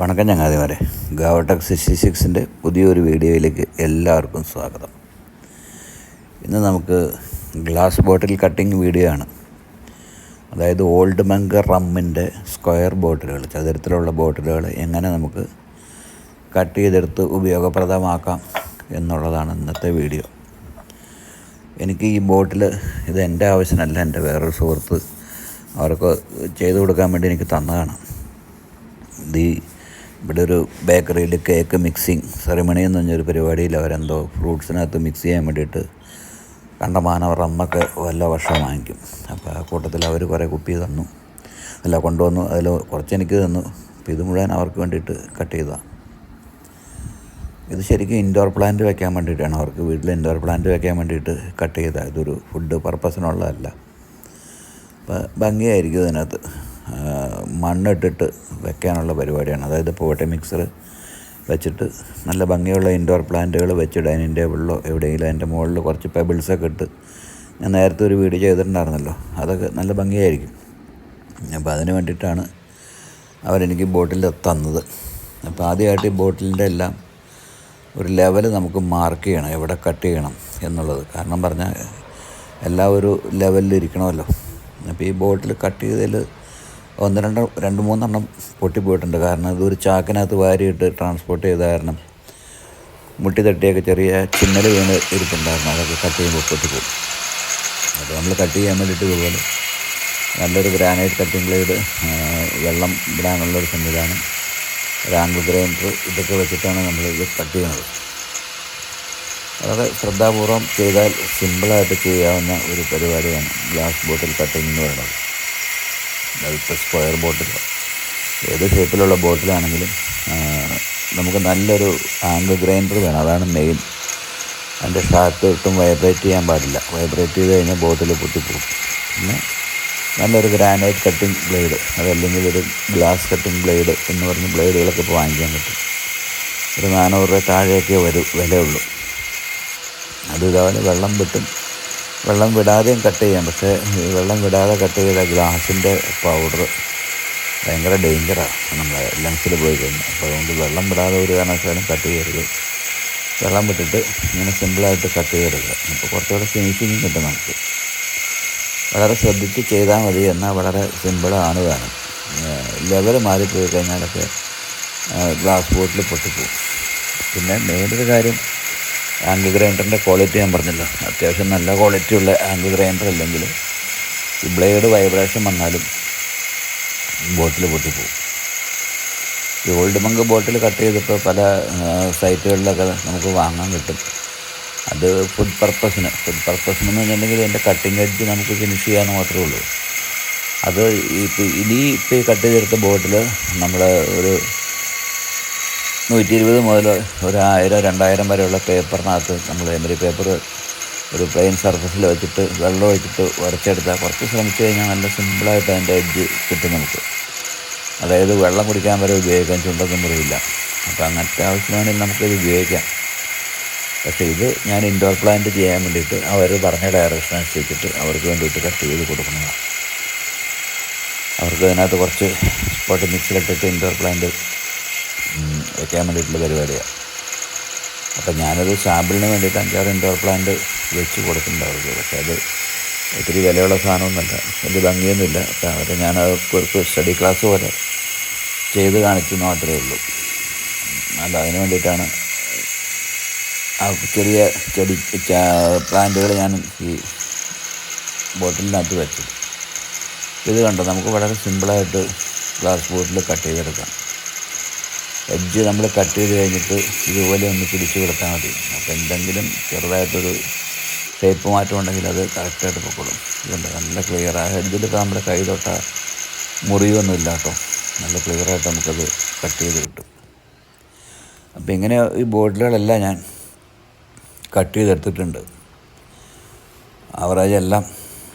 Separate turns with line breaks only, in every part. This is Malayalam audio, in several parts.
വണക്കം ഞങ്ങാതിമാരെ ഗാവടെക് സിക്സ്റ്റി സിക്സിൻ്റെ പുതിയൊരു വീഡിയോയിലേക്ക് എല്ലാവർക്കും സ്വാഗതം ഇന്ന് നമുക്ക് ഗ്ലാസ് ബോട്ടിൽ കട്ടിങ് വീഡിയോ ആണ് അതായത് ഓൾഡ് മങ്ക റമ്മിൻ്റെ സ്ക്വയർ ബോട്ടിലുകൾ ചതുരത്തിലുള്ള ബോട്ടിലുകൾ എങ്ങനെ നമുക്ക് കട്ട് ചെയ്തെടുത്ത് ഉപയോഗപ്രദമാക്കാം എന്നുള്ളതാണ് ഇന്നത്തെ വീഡിയോ എനിക്ക് ഈ ബോട്ടിൽ ഇത് എൻ്റെ ആവശ്യമല്ല എൻ്റെ വേറൊരു സുഹൃത്ത് അവർക്ക് ചെയ്തു കൊടുക്കാൻ വേണ്ടി എനിക്ക് തന്നതാണ് ഇത് ഇവിടെ ഒരു ബേക്കറിയിൽ കേക്ക് മിക്സിങ് സെറിമണി എന്ന് പറഞ്ഞൊരു പരിപാടിയിൽ അവരെന്തോ ഫ്രൂട്ട്സിനകത്ത് മിക്സ് ചെയ്യാൻ വേണ്ടിയിട്ട് കണ്ടമാനം അമ്മക്ക് വല്ല വർഷം വാങ്ങിക്കും അപ്പോൾ ആ കൂട്ടത്തിൽ അവർ കുറേ കുപ്പി തന്നു അല്ല കൊണ്ടുവന്നു അതിൽ കുറച്ച് എനിക്ക് തന്നു അപ്പോൾ ഇത് മുഴുവൻ അവർക്ക് വേണ്ടിയിട്ട് കട്ട് ചെയ്തതാണ് ഇത് ശരിക്കും ഇൻഡോർ പ്ലാന്റ് വെക്കാൻ വേണ്ടിയിട്ടാണ് അവർക്ക് വീട്ടിൽ ഇൻഡോർ പ്ലാന്റ് വെക്കാൻ വേണ്ടിയിട്ട് കട്ട് ചെയ്ത ഇതൊരു ഫുഡ് പർപ്പസിനുള്ളതല്ല അപ്പോൾ ഭംഗിയായിരിക്കും ഇതിനകത്ത് മണ്ണിട്ടിട്ട് വെക്കാനുള്ള പരിപാടിയാണ് അതായത് പോട്ടെ മിക്സർ വെച്ചിട്ട് നല്ല ഭംഗിയുള്ള ഇൻഡോർ പ്ലാന്റുകൾ വെച്ച് ഡൈനിങ് ടേബിളിലോ എവിടെയെങ്കിലും അതിൻ്റെ മുകളിൽ കുറച്ച് പെബിൾസൊക്കെ ഇട്ട് ഞാൻ നേരത്തെ ഒരു വീഡിയോ ചെയ്തിട്ടുണ്ടായിരുന്നല്ലോ അതൊക്കെ നല്ല ഭംഗിയായിരിക്കും അപ്പോൾ അതിന് വേണ്ടിയിട്ടാണ് അവരെനിക്ക് ബോട്ടിൽ തന്നത് അപ്പോൾ ആദ്യമായിട്ട് ഈ ബോട്ടിലിൻ്റെ എല്ലാം ഒരു ലെവൽ നമുക്ക് മാർക്ക് ചെയ്യണം എവിടെ കട്ട് ചെയ്യണം എന്നുള്ളത് കാരണം പറഞ്ഞാൽ എല്ലാ ഒരു ലെവലിൽ ഇരിക്കണമല്ലോ അപ്പോൾ ഈ ബോട്ടിൽ കട്ട് ചെയ്തതിൽ ഒന്ന് രണ്ട് രണ്ട് മൂന്നെണ്ണം പൊട്ടിപ്പോയിട്ടുണ്ട് കാരണം ഇതൊരു ചാക്കിനകത്ത് വാരിയിട്ട് ട്രാൻസ്പോർട്ട് ചെയ്ത കാരണം മുട്ടി തട്ടിയൊക്കെ ചെറിയ ചിന്നൽ വീണ് ഇരിപ്പുണ്ടായിരുന്നു അതൊക്കെ കട്ട് ചെയ്യുമ്പോൾ പൊട്ടിപ്പോകും അപ്പോൾ നമ്മൾ കട്ട് ചെയ്യാൻ വേണ്ടിയിട്ട് പോകുന്നത് നല്ലൊരു ഗ്രാനൈറ്റ് കട്ടിംഗ് ബ്ലേഡ് വെള്ളം ഇടാനുള്ളൊരു സംവിധാനം റാങ്ക് ഗ്രൈൻഡർ ഇതൊക്കെ വെച്ചിട്ടാണ് നമ്മൾ ഇത് കട്ട് ചെയ്യുന്നത് വളരെ ശ്രദ്ധാപൂർവം ചെയ്താൽ സിമ്പിളായിട്ട് ചെയ്യാവുന്ന ഒരു പരിപാടിയാണ് ഗ്ലാസ് ബോട്ടിൽ കട്ടിംഗ് എന്ന് പറയുന്നത് അതിപ്പോൾ സ്ക്വയർ ബോട്ടിലോ ഏത് ഷേപ്പിലുള്ള ബോട്ടിലാണെങ്കിലും നമുക്ക് നല്ലൊരു ആംഗിൾ ഗ്രൈൻഡർ വേണം അതാണ് മെയിൻ അതിൻ്റെ ഷാർട്ട് ഒട്ടും വൈബ്രേറ്റ് ചെയ്യാൻ പാടില്ല വൈബ്രേറ്റ് ചെയ്ത് കഴിഞ്ഞാൽ ബോട്ടിൽ പൊട്ടിപ്പോകും പിന്നെ നല്ലൊരു ഗ്രാനൈറ്റ് കട്ടിങ് ബ്ലേഡ് അതല്ലെങ്കിൽ ഒരു ഗ്ലാസ് കട്ടിങ് ബ്ലേഡ് എന്ന് പറഞ്ഞ ബ്ലേഡുകളൊക്കെ ഇപ്പോൾ വാങ്ങിക്കാൻ പറ്റും ഒരു നാനൂറ് രൂപ താഴെയൊക്കെ വരും വിലയുള്ളൂ അതുപോലെ വെള്ളം വെട്ടും വെള്ളം വിടാതെയും കട്ട് ചെയ്യാം പക്ഷേ വെള്ളം വിടാതെ കട്ട് ചെയ്ത ഗ്ലാസിൻ്റെ പൗഡർ ഭയങ്കര ഡേഞ്ചറാണ് നമ്മുടെ ലങ്സിൽ പോയി കഴിഞ്ഞാൽ അപ്പോൾ അതുകൊണ്ട് വെള്ളം വിടാതെ ഒരു കാരണവശാലും കട്ട് ചെയ്യരുത് വെള്ളം വിട്ടിട്ട് ഇങ്ങനെ സിമ്പിളായിട്ട് കട്ട് ചെയ്യരുത് അപ്പോൾ കുറച്ചുകൂടെ ഫിനിഷിങ് കിട്ടും നമുക്ക് വളരെ ശ്രദ്ധിച്ച് ചെയ്താൽ മതി എന്നാൽ വളരെ സിമ്പിളാണ് വേണം ലെവൽ മാറിപ്പോയി കഴിഞ്ഞാലൊക്കെ ഗ്ലാസ് ബോട്ടിൽ പൊട്ടിപ്പോവും പിന്നെ മെയിനൊരു കാര്യം ആങ്കിൾ ഗ്രൈൻഡറിൻ്റെ ക്വാളിറ്റി ഞാൻ പറഞ്ഞല്ലോ അത്യാവശ്യം നല്ല ക്വാളിറ്റി ഉള്ള ആങ്കിൾ ഗ്രൈൻഡർ അല്ലെങ്കിൽ ഈ ബ്ലേഡ് വൈബ്രേഷൻ വന്നാലും ബോട്ടിൽ പോകും ഈ ഓൾഡ് മങ്ക് ബോട്ടിൽ കട്ട് ചെയ്തിട്ട് പല സൈറ്റുകളിലൊക്കെ നമുക്ക് വാങ്ങാൻ കിട്ടും അത് ഫുഡ് പർപ്പസിന് ഫുഡ് പർപ്പസിന് എന്ന് പറഞ്ഞിട്ടുണ്ടെങ്കിൽ അതിൻ്റെ കട്ടിങ് എഡ്ജ് നമുക്ക് ഫിനിഷ് ചെയ്യാൻ മാത്രമേ ഉള്ളൂ അത് ഇപ്പോൾ ഇനി ഇപ്പോൾ ഈ കട്ട് ചെയ്തെടുത്ത ബോട്ടിൽ നമ്മൾ ഒരു നൂറ്റി ഇരുപത് മുതൽ ഒരായിരം രണ്ടായിരം വരെയുള്ള പേപ്പറിനകത്ത് നമ്മൾ എമരി പേപ്പർ ഒരു പ്ലെയിൻ സർഫസിൽ വെച്ചിട്ട് വെള്ളം വെച്ചിട്ട് ഉരച്ചെടുത്താൽ കുറച്ച് ശ്രമിച്ചു കഴിഞ്ഞാൽ നല്ല സിമ്പിളായിട്ട് അതിൻ്റെ എഡ്ജ് കിട്ടും നമുക്ക് അതായത് വെള്ളം കുടിക്കാൻ വരെ ഉപയോഗിക്കാൻ ചുണ്ടൊന്നും മുറിയില്ല അപ്പോൾ അങ്ങനത്തെ ആവശ്യമാണെങ്കിൽ നമുക്കിത് ഉപയോഗിക്കാം പക്ഷേ ഇത് ഞാൻ ഇൻഡോർ പ്ലാന്റ് ചെയ്യാൻ വേണ്ടിയിട്ട് അവർ പറഞ്ഞ ഡയറക്ഷൻ അനുസരിച്ചിട്ട് അവർക്ക് വേണ്ടിയിട്ട് കട്ട് ചെയ്ത് കൊടുക്കുന്നതാണ് അവർക്ക് അതിനകത്ത് കുറച്ച് സ്പോട്ട് മിക്സിലിട്ടിട്ട് ഇൻഡോർ പ്ലാന്റ് വെക്കാൻ വേണ്ടിയിട്ടുള്ള പരിപാടിയാണ് അപ്പം ഞാനൊരു സാമ്പിളിന് വേണ്ടിയിട്ട് അഞ്ചാറ് ഇൻഡോർ പ്ലാന്റ് വെച്ച് കൊടുക്കുന്നുണ്ട് പക്ഷെ അത് ഒത്തിരി വിലയുള്ള സാധനമൊന്നുമല്ല വലിയ ഭംഗിയൊന്നുമില്ല അപ്പം അവരെ ഞാൻ ഒരു സ്റ്റഡി ക്ലാസ് പോലെ ചെയ്ത് കാണിച്ചു മാത്രമേ ഉള്ളൂ അത് അതിന് വേണ്ടിയിട്ടാണ് ആ ചെറിയ ചെടി പ്ലാന്റുകൾ ഞാൻ ഈ ബോട്ടിലിനകത്ത് വെച്ചത് ഇത് കണ്ടോ നമുക്ക് വളരെ സിമ്പിളായിട്ട് ഗ്ലാസ് ബോട്ടിൽ കട്ട് ചെയ്തെടുക്കാം എഡ്ജ് നമ്മൾ കട്ട് ചെയ്ത് കഴിഞ്ഞിട്ട് ഇതുപോലെ ഒന്ന് പിടിച്ചു കൊടുത്താൽ മതി അപ്പോൾ എന്തെങ്കിലും ചെറുതായിട്ടൊരു ഷേപ്പ് മാറ്റം ഉണ്ടെങ്കിൽ അത് കറക്റ്റായിട്ട് പൊക്കോളും ഇതുണ്ട് നല്ല ക്ലിയറായ എഡ്ജിലിപ്പോൾ നമ്മുടെ കൈ തൊട്ട മുറിവൊന്നും കേട്ടോ നല്ല ക്ലിയറായിട്ട് നമുക്കത് കട്ട് ചെയ്ത് കിട്ടും അപ്പോൾ ഇങ്ങനെ ഈ ബോട്ടിലുകളെല്ലാം ഞാൻ കട്ട് ചെയ്തെടുത്തിട്ടുണ്ട് അവറേജ് എല്ലാം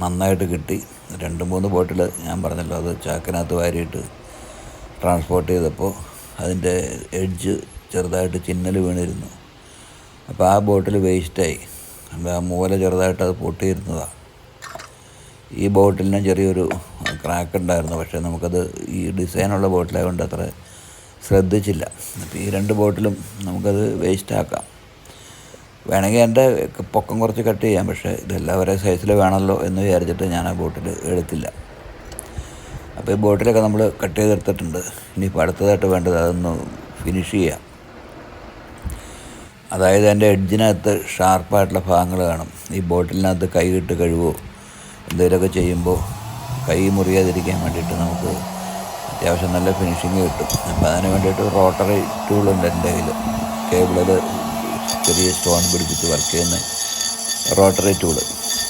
നന്നായിട്ട് കിട്ടി രണ്ട് മൂന്ന് ബോട്ടിൽ ഞാൻ പറഞ്ഞല്ലോ അത് ചാക്കിനകത്ത് വാരിയിട്ട് ട്രാൻസ്പോർട്ട് ചെയ്തപ്പോൾ അതിൻ്റെ എഡ്ജ് ചെറുതായിട്ട് ചിന്നൽ വീണിരുന്നു അപ്പോൾ ആ ബോട്ടിൽ വേസ്റ്റായി അപ്പോൾ ആ മൂല ചെറുതായിട്ട് അത് പൊട്ടിയിരുന്നതാണ് ഈ ബോട്ടിലിന് ചെറിയൊരു ക്രാക്ക് ഉണ്ടായിരുന്നു പക്ഷേ നമുക്കത് ഈ ഡിസൈനുള്ള ബോട്ടിലായതുകൊണ്ട് അത്ര ശ്രദ്ധിച്ചില്ല അപ്പോൾ ഈ രണ്ട് ബോട്ടിലും നമുക്കത് വേസ്റ്റാക്കാം വേണമെങ്കിൽ എൻ്റെ പൊക്കം കുറച്ച് കട്ട് ചെയ്യാം പക്ഷേ ഇതെല്ലാം ഒരേ സൈസിൽ വേണമല്ലോ എന്ന് വിചാരിച്ചിട്ട് ഞാൻ ആ ബോട്ടിൽ എടുത്തില്ല അപ്പോൾ ഈ ബോട്ടിലൊക്കെ നമ്മൾ കട്ട് ചെയ്തെടുത്തിട്ടുണ്ട് ഇനിയിപ്പോൾ അടുത്തതായിട്ട് വേണ്ടത് അതൊന്ന് ഫിനിഷ് ചെയ്യാം അതായത് അതിൻ്റെ എഡ്ജിനകത്ത് ഷാർപ്പായിട്ടുള്ള ഭാഗങ്ങൾ കാണും ഈ ബോട്ടിലിനകത്ത് കൈ ഇട്ട് കഴിവോ എന്തെങ്കിലുമൊക്കെ ചെയ്യുമ്പോൾ കൈ മുറിയാതിരിക്കാൻ വേണ്ടിയിട്ട് നമുക്ക് അത്യാവശ്യം നല്ല ഫിനിഷിങ് കിട്ടും അപ്പോൾ അതിന് വേണ്ടിയിട്ട് റോട്ടറി ടൂളുണ്ട് എൻ്റെ കയ്യിൽ കേബിളിൽ ചെറിയ സ്റ്റോൺ പിടിപ്പിച്ച് വർക്ക് ചെയ്യുന്ന റോട്ടറി ടൂള്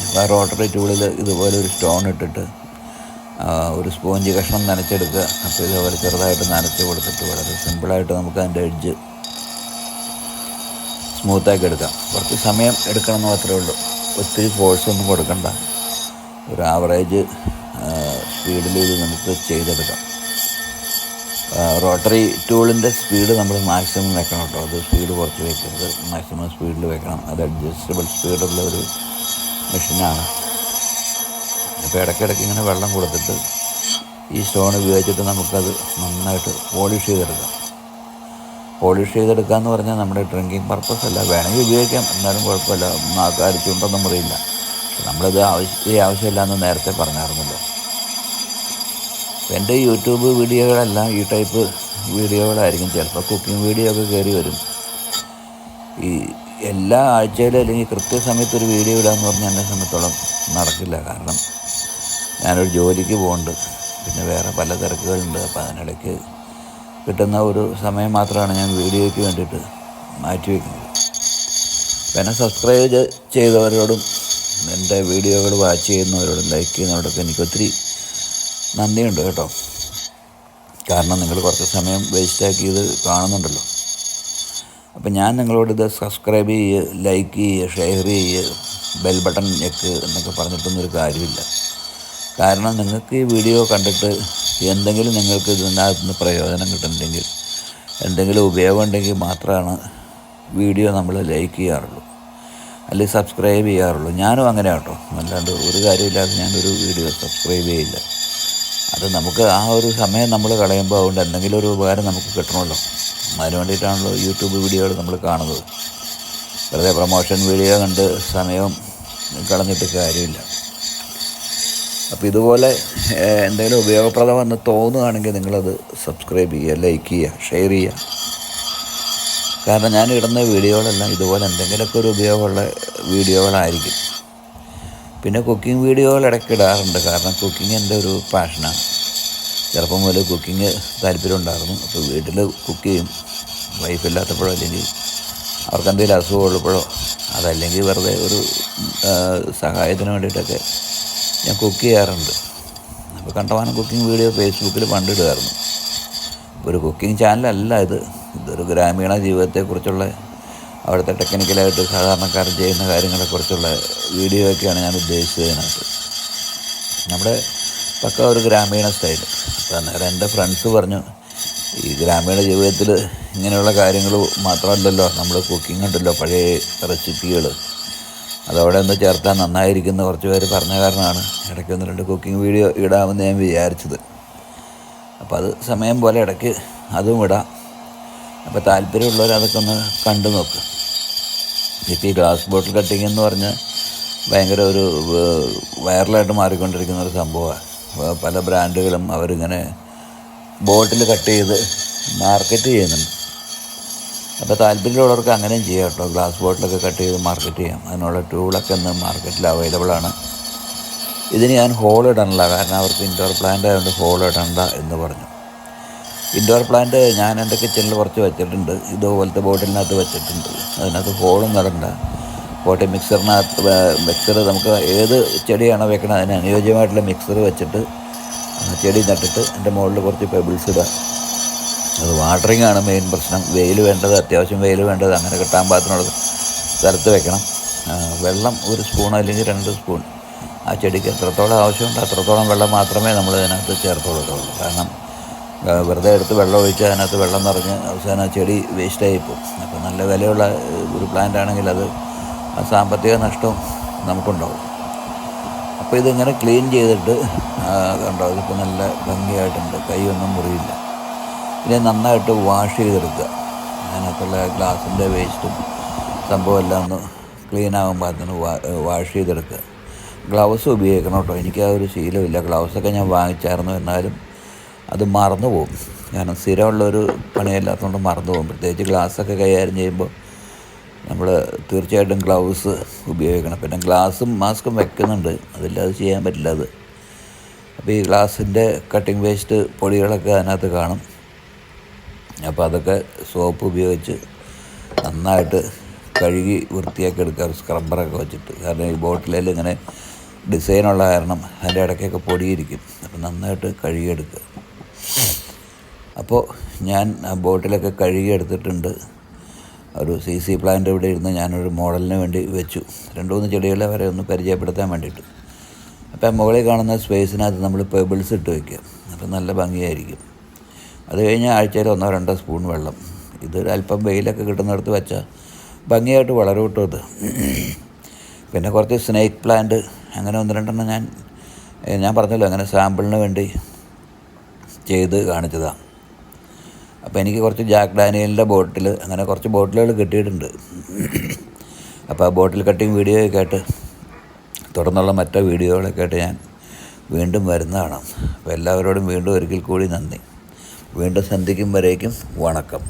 അപ്പോൾ ആ റോട്ടറി ടൂളിൽ ഇതുപോലെ ഒരു സ്റ്റോൺ ഇട്ടിട്ട് ഒരു സ്പോഞ്ച് കഷ്ണം നനച്ചെടുക്കുക അപ്പോൾ ഇതേപോലെ ചെറുതായിട്ട് നനച്ച് കൊടുത്തിട്ട് വളരെ സിമ്പിളായിട്ട് നമുക്ക് അതിൻ്റെ എഡ്ജ് സ്മൂത്താക്കി എടുക്കാം കുറച്ച് സമയം എടുക്കണം എന്ന് മാത്രമേ ഉള്ളൂ ഒത്തിരി ഫോഴ്സ് ഒന്നും കൊടുക്കണ്ട ഒരു ആവറേജ് സ്പീഡിൽ ഇത് നമുക്ക് ചെയ്തെടുക്കാം റോട്ടറി ടൂളിൻ്റെ സ്പീഡ് നമ്മൾ മാക്സിമം വെക്കണം കേട്ടോ അത് സ്പീഡ് കുറച്ച് വെക്കരുത് മാക്സിമം സ്പീഡിൽ വെക്കണം അത് അഡ്ജസ്റ്റബിൾ സ്പീഡുള്ള ഒരു മെഷീനാണ് അപ്പോൾ ഇടയ്ക്കിടയ്ക്ക് ഇങ്ങനെ വെള്ളം കൊടുത്തിട്ട് ഈ സ്റ്റോൺ ഉപയോഗിച്ചിട്ട് നമുക്കത് നന്നായിട്ട് പോളിഷ് ചെയ്തെടുക്കാം പോളിഷ് ചെയ്തെടുക്കുക എന്ന് പറഞ്ഞാൽ നമ്മുടെ ഡ്രിങ്കിങ് പർപ്പസ് അല്ല വേണമെങ്കിൽ ഉപയോഗിക്കാം എന്നാലും കുഴപ്പമില്ല ഒന്നും അറിയില്ല പക്ഷെ നമ്മളിത് ആവശ്യം ഈ ആവശ്യമില്ല എന്ന് നേരത്തെ പറഞ്ഞായിരുന്നല്ലോ എൻ്റെ യൂട്യൂബ് വീഡിയോകളെല്ലാം ഈ ടൈപ്പ് വീഡിയോകളായിരിക്കും ചിലപ്പോൾ കുക്കിംഗ് വീഡിയോ ഒക്കെ കയറി വരും ഈ എല്ലാ ആഴ്ചയിലും അല്ലെങ്കിൽ കൃത്യസമയത്ത് ഒരു വീഡിയോ ഇടാമെന്ന് പറഞ്ഞാൽ എന്നെ സംബന്ധിച്ചോളം നടക്കില്ല കാരണം ഞാനൊരു ജോലിക്ക് പോകുന്നുണ്ട് പിന്നെ വേറെ പല തിരക്കുകളുണ്ട് അപ്പോൾ അതിനിടയ്ക്ക് കിട്ടുന്ന ഒരു സമയം മാത്രമാണ് ഞാൻ വീഡിയോയ്ക്ക് വേണ്ടിയിട്ട് മാറ്റി വയ്ക്കുന്നത് പിന്നെ സബ്സ്ക്രൈബ് ചെയ്തവരോടും എൻ്റെ വീഡിയോകൾ വാച്ച് ചെയ്യുന്നവരോടും ലൈക്ക് ചെയ്യുന്നവരോടൊക്കെ എനിക്ക് ഒത്തിരി നന്ദിയുണ്ട് കേട്ടോ കാരണം നിങ്ങൾ കുറച്ച് സമയം വേസ്റ്റാക്കി ഇത് കാണുന്നുണ്ടല്ലോ അപ്പം ഞാൻ നിങ്ങളോട് ഇത് സബ്സ്ക്രൈബ് ചെയ്യുക ലൈക്ക് ചെയ്യുക ഷെയർ ചെയ്യുക ബെൽ ബട്ടൺ ഞെക്ക് എന്നൊക്കെ പറഞ്ഞിട്ടൊന്നും ഒരു കാര്യമില്ല കാരണം നിങ്ങൾക്ക് ഈ വീഡിയോ കണ്ടിട്ട് എന്തെങ്കിലും നിങ്ങൾക്ക് ഇതിനകത്ത് നിന്ന് പ്രയോജനം കിട്ടുന്നുണ്ടെങ്കിൽ എന്തെങ്കിലും ഉപയോഗം ഉണ്ടെങ്കിൽ മാത്രമാണ് വീഡിയോ നമ്മൾ ലൈക്ക് ചെയ്യാറുള്ളൂ അല്ലെങ്കിൽ സബ്സ്ക്രൈബ് ചെയ്യാറുള്ളൂ ഞാനും അങ്ങനെ കേട്ടോ അല്ലാണ്ട് ഒരു കാര്യമില്ലാതെ ഞാനൊരു വീഡിയോ സബ്സ്ക്രൈബ് ചെയ്യില്ല അത് നമുക്ക് ആ ഒരു സമയം നമ്മൾ കളയുമ്പോൾ അതുകൊണ്ട് എന്തെങ്കിലും ഒരു ഉപകാരം നമുക്ക് കിട്ടണമല്ലോ അതിന് വേണ്ടിയിട്ടാണല്ലോ യൂട്യൂബ് വീഡിയോകൾ നമ്മൾ കാണുന്നത് വെറുതെ പ്രൊമോഷൻ വീഡിയോ കണ്ട് സമയം കളഞ്ഞിട്ട് കാര്യമില്ല അപ്പോൾ ഇതുപോലെ എന്തെങ്കിലും ഉപയോഗപ്രദമെന്ന് തോന്നുകയാണെങ്കിൽ നിങ്ങളത് സബ്സ്ക്രൈബ് ചെയ്യുക ലൈക്ക് ചെയ്യുക ഷെയർ ചെയ്യുക കാരണം ഞാൻ ഇടുന്ന വീഡിയോകളെല്ലാം ഇതുപോലെ എന്തെങ്കിലുമൊക്കെ ഒരു ഉപയോഗമുള്ള വീഡിയോകളായിരിക്കും പിന്നെ കുക്കിംഗ് വീഡിയോകൾ ഇടയ്ക്ക് ഇടാറുണ്ട് കാരണം കുക്കിംഗ് എൻ്റെ ഒരു പാഷനാണ് ചെറുപ്പം മുതൽ കുക്കിംഗ് താല്പര്യം ഉണ്ടായിരുന്നു അപ്പോൾ വീട്ടിൽ കുക്ക് ചെയ്യും വൈഫില്ലാത്തപ്പോഴോ അല്ലെങ്കിൽ അവർക്ക് എന്തെങ്കിലും അസുഖമുള്ളപ്പോഴോ അതല്ലെങ്കിൽ വെറുതെ ഒരു സഹായത്തിന് വേണ്ടിയിട്ടൊക്കെ ഞാൻ കുക്ക് ചെയ്യാറുണ്ട് അപ്പോൾ കണ്ടമാനം കുക്കിംഗ് വീഡിയോ ഫേസ്ബുക്കിൽ പണ്ടിടുമായിരുന്നു ഒരു കുക്കിംഗ് ചാനലല്ല ഇത് ഇതൊരു ഗ്രാമീണ ജീവിതത്തെക്കുറിച്ചുള്ള അവിടുത്തെ ടെക്നിക്കലായിട്ട് സാധാരണക്കാർ ചെയ്യുന്ന കാര്യങ്ങളെക്കുറിച്ചുള്ള വീഡിയോ ഒക്കെയാണ് ഞാൻ ഉദ്ദേശിച്ചതിനകത്ത് നമ്മുടെ പക്ക ഒരു ഗ്രാമീണ സ്റ്റൈൽ അപ്പോൾ അന്നേരം എൻ്റെ ഫ്രണ്ട്സ് പറഞ്ഞു ഈ ഗ്രാമീണ ജീവിതത്തിൽ ഇങ്ങനെയുള്ള കാര്യങ്ങൾ മാത്രമല്ലല്ലോ നമ്മൾ കുക്കിംഗ് ഉണ്ടല്ലോ പഴയ റെസിപ്പികൾ അതവിടെ ഒന്ന് ചേർത്താൽ നന്നായിരിക്കുന്ന കുറച്ച് പേര് പറഞ്ഞ കാരണമാണ് ഇടയ്ക്ക് ഒന്ന് രണ്ട് കുക്കിംഗ് വീഡിയോ ഇടാമെന്ന് ഞാൻ വിചാരിച്ചത് അപ്പോൾ അത് സമയം പോലെ ഇടയ്ക്ക് അതും ഇടാം അപ്പോൾ താല്പര്യമുള്ളവർ അതൊക്കെ ഒന്ന് കണ്ടു നോക്കുക ഇപ്പോൾ ഈ ഗ്ലാസ് ബോട്ടിൽ കട്ടിങ് എന്ന് പറഞ്ഞ് ഭയങ്കര ഒരു വൈറലായിട്ട് മാറിക്കൊണ്ടിരിക്കുന്ന ഒരു സംഭവമാണ് പല ബ്രാൻഡുകളും അവരിങ്ങനെ ബോട്ടിൽ കട്ട് ചെയ്ത് മാർക്കറ്റ് ചെയ്യുന്നുണ്ട് അപ്പോൾ താല്പര്യമുള്ളവർക്ക് അങ്ങനെയും ചെയ്യാം കേട്ടോ ഗ്ലാസ് ബോട്ടിലൊക്കെ കട്ട് ചെയ്ത് മാർക്കറ്റ് ചെയ്യാം അതിനുള്ള ടൂളൊക്കെ ഇന്ന് മാർക്കറ്റിൽ അവൈലബിൾ ആണ് ഇതിന് ഞാൻ ഹോൾ ഇടണില്ല കാരണം അവർക്ക് ഇൻഡോർ പ്ലാന്റ് ആയതുകൊണ്ട് ഹോൾ ഇടണ്ട എന്ന് പറഞ്ഞു ഇൻഡോർ പ്ലാന്റ് ഞാൻ എൻ്റെ കിച്ചണിൽ കുറച്ച് വെച്ചിട്ടുണ്ട് ഇതുപോലത്തെ ബോട്ടിലിനകത്ത് വെച്ചിട്ടുണ്ട് അതിനകത്ത് ഹോളും നടണ്ട ബോട്ടിൽ മിക്സറിനകത്ത് മിക്സർ നമുക്ക് ഏത് ചെടിയാണോ വെക്കണത് അതിന് അനുയോജ്യമായിട്ടുള്ള മിക്സർ വെച്ചിട്ട് ചെടി നട്ടിട്ട് എൻ്റെ മുകളിൽ കുറച്ച് പെബിൾസ് ഇടാം അത് വാട്ടറിങ് ആണ് മെയിൻ പ്രശ്നം വെയിൽ വേണ്ടത് അത്യാവശ്യം വെയിൽ വേണ്ടത് അങ്ങനെ കിട്ടാൻ പാത്രത്തിനുള്ള സ്ഥലത്ത് വെക്കണം വെള്ളം ഒരു സ്പൂൺ അല്ലെങ്കിൽ രണ്ട് സ്പൂൺ ആ ചെടിക്ക് എത്രത്തോളം ആവശ്യമുണ്ട് അത്രത്തോളം വെള്ളം മാത്രമേ നമ്മൾ അതിനകത്ത് ചേർത്ത് കാരണം വെറുതെ എടുത്ത് വെള്ളം ഒഴിച്ച് അതിനകത്ത് വെള്ളം നിറഞ്ഞ് അവസാനം ആ ചെടി വേസ്റ്റായി പോകും അപ്പോൾ നല്ല വിലയുള്ള ഒരു പ്ലാന്റ് ആണെങ്കിൽ അത് ആ സാമ്പത്തിക നഷ്ടവും നമുക്കുണ്ടാവും അപ്പോൾ ഇതിങ്ങനെ ക്ലീൻ ചെയ്തിട്ട് കണ്ടോ ഇതിപ്പോൾ നല്ല ഭംഗിയായിട്ടുണ്ട് കൈയൊന്നും മുറിയില്ല ഇതിനെ നന്നായിട്ട് വാഷ് ചെയ്തെടുക്കുക അതിനകത്തുള്ള ഗ്ലാസിൻ്റെ വേസ്റ്റും സംഭവം എല്ലാം ഒന്ന് ക്ലീൻ ആകുമ്പോൾ അതിന് വാഷ് ചെയ്തെടുക്കുക ഗ്ലൗസ് ഉപയോഗിക്കണം കേട്ടോ എനിക്ക് ആ ഒരു ശീലമില്ല ഗ്ലൗസൊക്കെ ഞാൻ വാങ്ങിച്ചായിരുന്നു എന്നാലും അത് മറന്നു പോകും കാരണം സ്ഥിരമുള്ളൊരു പണിയല്ലാത്തതുകൊണ്ട് മറന്നു പോകും പ്രത്യേകിച്ച് ഗ്ലാസ്സൊക്കെ കൈകാര്യം ചെയ്യുമ്പോൾ നമ്മൾ തീർച്ചയായിട്ടും ഗ്ലൗസ് ഉപയോഗിക്കണം പിന്നെ ഗ്ലാസും മാസ്കും വെക്കുന്നുണ്ട് അതില്ലാതെ ചെയ്യാൻ പറ്റില്ല അത് അപ്പോൾ ഈ ഗ്ലാസിൻ്റെ കട്ടിംഗ് വേസ്റ്റ് പൊടികളൊക്കെ അതിനകത്ത് കാണും അപ്പോൾ അതൊക്കെ സോപ്പ് ഉപയോഗിച്ച് നന്നായിട്ട് കഴുകി വൃത്തിയാക്കി എടുക്കാറ് സ്ക്രബ്ബറൊക്കെ വെച്ചിട്ട് കാരണം ഈ ബോട്ടിലിൽ ഇങ്ങനെ ഡിസൈനുള്ള കാരണം അതിൻ്റെ ഇടയ്ക്കൊക്കെ പൊടിയിരിക്കും അപ്പം നന്നായിട്ട് കഴുകിയെടുക്കുക അപ്പോൾ ഞാൻ ആ ബോട്ടിലൊക്കെ കഴുകിയെടുത്തിട്ടുണ്ട് ഒരു സി സി പ്ലാന്റ് ഇവിടെ ഇരുന്ന് ഞാനൊരു മോഡലിന് വേണ്ടി വെച്ചു രണ്ട് മൂന്ന് ചെടികളെ വരെ ഒന്ന് പരിചയപ്പെടുത്താൻ വേണ്ടിയിട്ട് അപ്പോൾ മുകളിൽ കാണുന്ന സ്പേസിനകത്ത് നമ്മൾ പെബിൾസ് ഇട്ട് വയ്ക്കുക അപ്പം നല്ല ഭംഗിയായിരിക്കും അത് കഴിഞ്ഞ് ആഴ്ചയിൽ ഒന്നോ രണ്ടോ സ്പൂൺ വെള്ളം ഇത് അല്പം വെയിലൊക്കെ കിട്ടുന്നിടത്ത് വെച്ചാൽ ഭംഗിയായിട്ട് വളരും കിട്ടും ഇത് പിന്നെ കുറച്ച് സ്നേക്ക് പ്ലാന്റ് അങ്ങനെ ഒന്ന് രണ്ടെണ്ണം ഞാൻ ഞാൻ പറഞ്ഞല്ലോ അങ്ങനെ സാമ്പിളിന് വേണ്ടി ചെയ്ത് കാണിച്ചതാണ് അപ്പോൾ എനിക്ക് കുറച്ച് ജാക്ക് ഡാനിയലിൻ്റെ ബോട്ടിൽ അങ്ങനെ കുറച്ച് ബോട്ടിലുകൾ കിട്ടിയിട്ടുണ്ട് അപ്പോൾ ആ ബോട്ടിൽ കട്ടിങ് വീഡിയോ ഒക്കെ ആയിട്ട് തുടർന്നുള്ള മറ്റേ വീഡിയോകളൊക്കെ ആയിട്ട് ഞാൻ വീണ്ടും വരുന്നതാണ് അപ്പോൾ എല്ലാവരോടും വീണ്ടും ഒരിക്കൽ കൂടി നന്ദി വീണ്ടും സന്ധിക്കും വരേക്കും വണക്കം